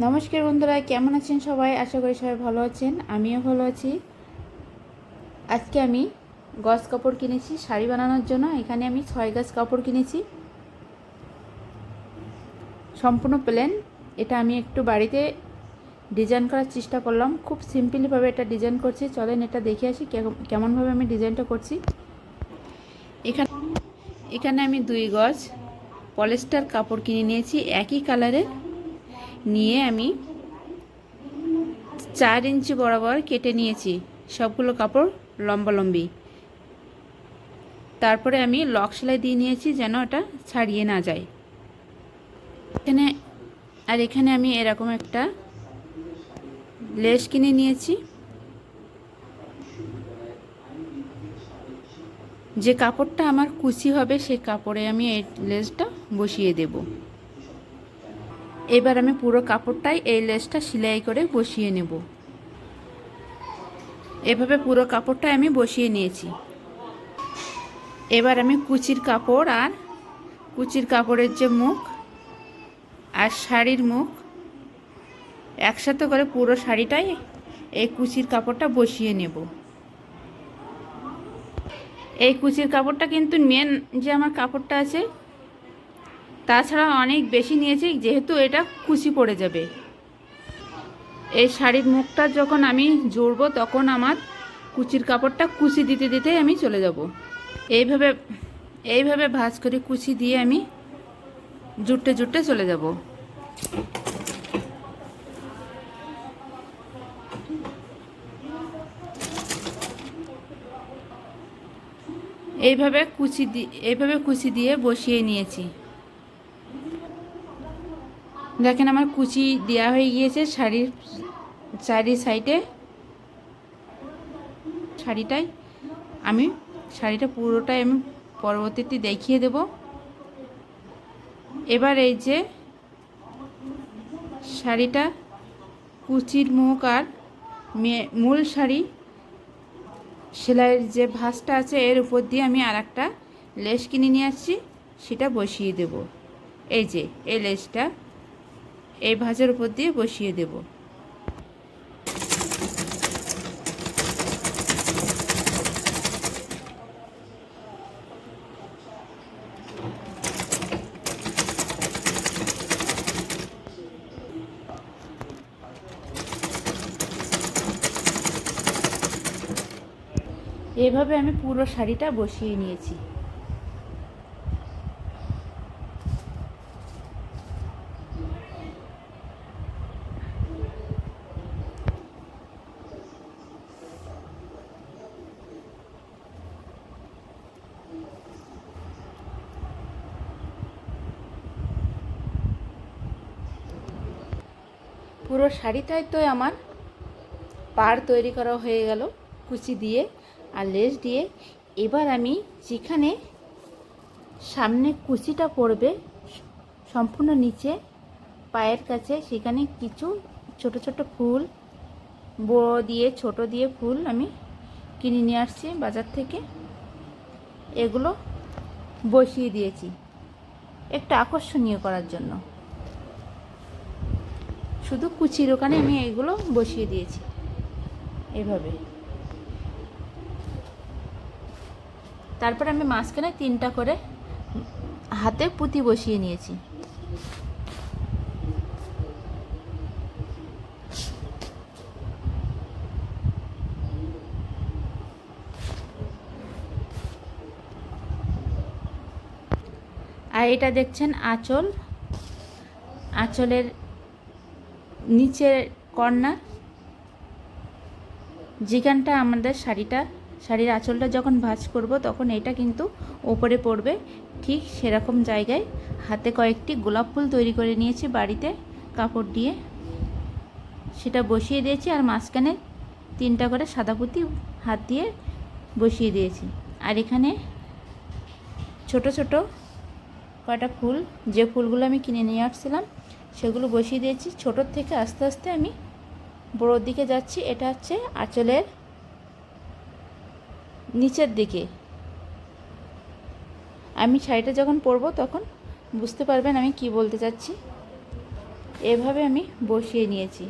নমস্কার বন্ধুরা, কেমন আছেন সবাই? আশা করি সবাই ভালো আছেন, আমিও ভালো আছি। আজকে আমি গজ কাপড় কিনেছি শাড়ি বানানোর জন্য, এখানে আমি ছয় গাছ কাপড় কিনেছি। সম্পূর্ণ প্লেন এটা আমি একটু বাড়িতে ডিজাইন করার চেষ্টা করলাম, খুব সিম্পলিভাবে এটা ডিজাইন করছি। চলেন এটা দেখে আসি কেমন- কেমনভাবে আমি ডিজাইনটা করছি। এখানে এখানে আমি দুই গজ পলিস্টার কাপড় কিনে নিয়েছি, একই কালারের নিয়ে আমি চার ইঞ্চি বরাবর কেটে নিয়েছি। সবগুলো কাপড় লম্বালম্বি। তারপরে আমি লক সেলাই দিয়ে নিয়েছি যেন এটা ছাড়িয়ে না যায়। এখানে, আর এখানে আমি এরকম একটা লেস কিনে নিয়েছি। যে কাপড়টা আমার কুচি হবে সেই কাপড়ে আমি এই লেসটা বসিয়ে দেবো। এবার আমি পুরো কাপড়টাই এই লেসটা সেলাই করে বসিয়ে নেব। এভাবে পুরো কাপড়টা আমি বসিয়ে নিয়েছি। এবার আমি কুচির কাপড় আর কুচির কাপড়ের যে মুখ আর শাড়ির মুখ, একসাথে করে পুরো শাড়িটাই এই কুচির কাপড়টা বসিয়ে নেব। এই কুচির কাপড়টা কিন্তু মেন যে আমার কাপড়টা আছে তাছাড়া অনেক বেশি নিয়েছি, যেহেতু এটা কুচি পড়ে যাবে। এই শাড়ির মুখটা যখন আমি জুড়বো, তখন আমার কুচির কাপড়টা কুচি দিতে দিতে আমি চলে যাব। এইভাবে এইভাবে ভাজ করে কুচি দিয়ে আমি জুটতে জুটতে চলে যাব। এইভাবে কুচি দিয়ে এইভাবে কুচি দিয়ে বসিয়ে নিয়েছি। দেখেন আমার কুচি দেওয়া হয়ে গিয়েছে শাড়ির চারি সাইডে। শাড়িটাই আমি, শাড়িটা পুরোটাই আমি পরবর্তীতে দেখিয়ে দেব। এবার এই যে শাড়িটা কুচির মুখ আর মূল শাড়ি, সেলাইয়ের যে ভাঁজটা আছে এর উপর দিয়ে আমি আর একটা লেস কিনে নিয়ে আসছি, সেটা বসিয়ে দেব। এই যে, এই লেসটা এই ভাজের উপর দিয়ে বসিয়ে দেব। এভাবে আমি পুরো শাড়িটা বসিয়ে নিয়েছি। পুরো শাড়িটাই তো আমার পাড় তৈরি করা হয়ে গেল, কুচি দিয়ে আর লেস দিয়ে। এবার আমি যেখানে সামনে কুচিটা পড়বে, সম্পূর্ণ নিচে, পায়ের কাছে, সেখানে কিছু ছোট ছোট ফুল, বড় দিয়ে, ছোট দিয়ে ফুল আমি কিনে নিয়ে আসছি বাজার থেকে। এগুলো বসিয়ে দিয়েছি, একটু আকর্ষণীয় করার জন্য। শুধু কুচির ওখানে আমি এইগুলো বসিয়ে দিয়েছি। এভাবে। তারপর আমি মাঝখানে তিনটা করে হাতে পুঁতি বসিয়ে নিয়েছি। আর এটা দেখছেন আঁচল। আঁচলের নিচের কর্নার, যেখানটা আমাদের শাড়িটা, শাড়ির আঁচলটা যখন ভাঁজ করব, তখন এটা কিন্তু ওপরে পড়বে। ঠিক সেরকম জায়গায় হাতে কয়েকটি গোলাপ ফুল তৈরি করে নিয়েছি বাড়িতে কাপড় দিয়ে। সেটা বসিয়ে দিয়েছি আর মাঝখানে তিনটা করে সাদা পুঁতি হাত দিয়ে বসিয়ে দিয়েছি। আর এখানে ছোট ছোট কয়টা ফুল, যে ফুলগুলো আমি কিনে নিয়ে আসছিলাম সেগুলো বসিয়ে দিয়েছি। ছোটোর থেকে আস্তে আস্তে আমি বড়োর দিকে যাচ্ছি। এটা হচ্ছে আঁচলের নিচের দিকে। আমি শাড়িটা যখন পরবো তখন বুঝতে পারবেন আমি কি বলতে চাচ্ছি। এভাবে আমি বসিয়ে নিয়েছি।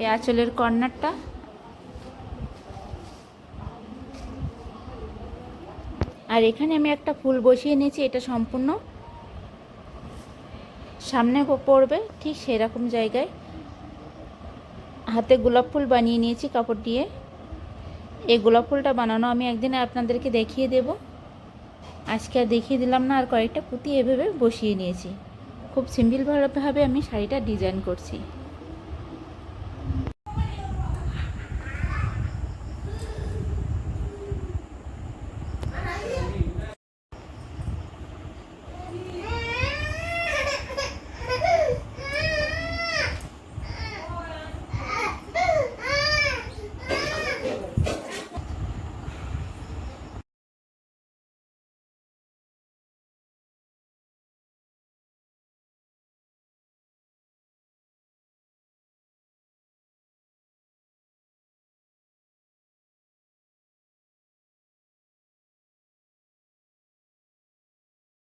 এই আঁচলের কর্নারটা। আর এখানে আমি একটা ফুল বসিয়ে নিয়েছি, এটা সম্পূর্ণ। সামনে পড়বে ঠিক সেরকম জায়গায়। হাতে গোলাপ ফুল বানিয়ে নিয়েছি কাপড় দিয়ে। এই গোলাপ ফুলটা বানানো আমি একদিন আপনাদেরকে দেখিয়ে দেব। আজকে আর দেখিয়ে দিলাম না, আর কয়েকটা পুঁতি এভাবে বসিয়ে নিয়েছি। খুব সিম্পলভাবে আমি শাড়িটা ডিজাইন করছি।